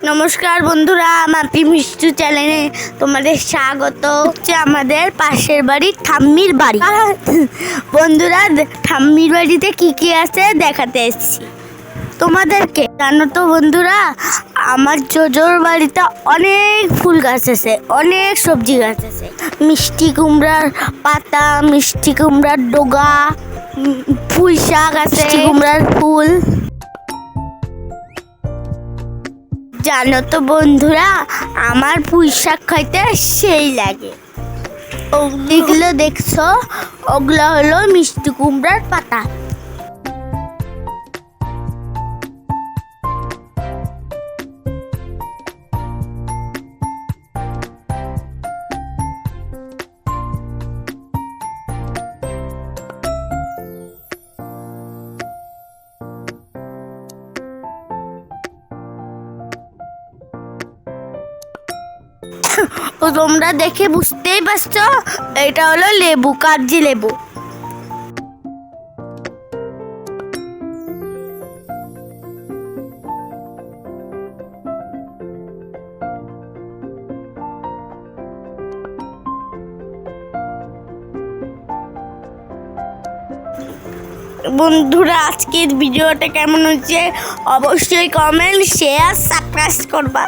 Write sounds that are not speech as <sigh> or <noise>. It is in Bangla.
নমস্কার বন্ধুরা মাপি মিষ্টু চ্যানেলে তোমাদের স্বাগত। হচ্ছে আমাদের পাশের বাড়ি ঠাম্মির বাড়ি। <coughs> বন্ধুরা, ঠাম্মির বাড়িতে কি কি আছে দেখাতে এসেছি। তোমাদেরকে জানো তো বন্ধুরা, আমার জোজোর বাড়িতে অনেক ফুল গাছ আছে, অনেক সবজি গাছ আছে। মিষ্টি কুমড়ার পাতা, মিষ্টি কুমড়ার ডোগা পুঁই শাক আছে। কুমড়ার ফুল। জানো তো বন্ধুরা আমার পুঁই শাক খাইতে সেই লাগে। ওগুলো দেখছ? ওগুলো হলো মিষ্টি কুমড়ার পাতা। <laughs> তো তোমরা দেখে বুঝতেই পারছ? এটা হলো লেবু, কাগজি লেবু। বন্ধুরা, আজকের ভিডিওটা কেমন হচ্ছে অবশ্যই কমেন্ট শেয়ার সাবস্ক্রাইব করবা।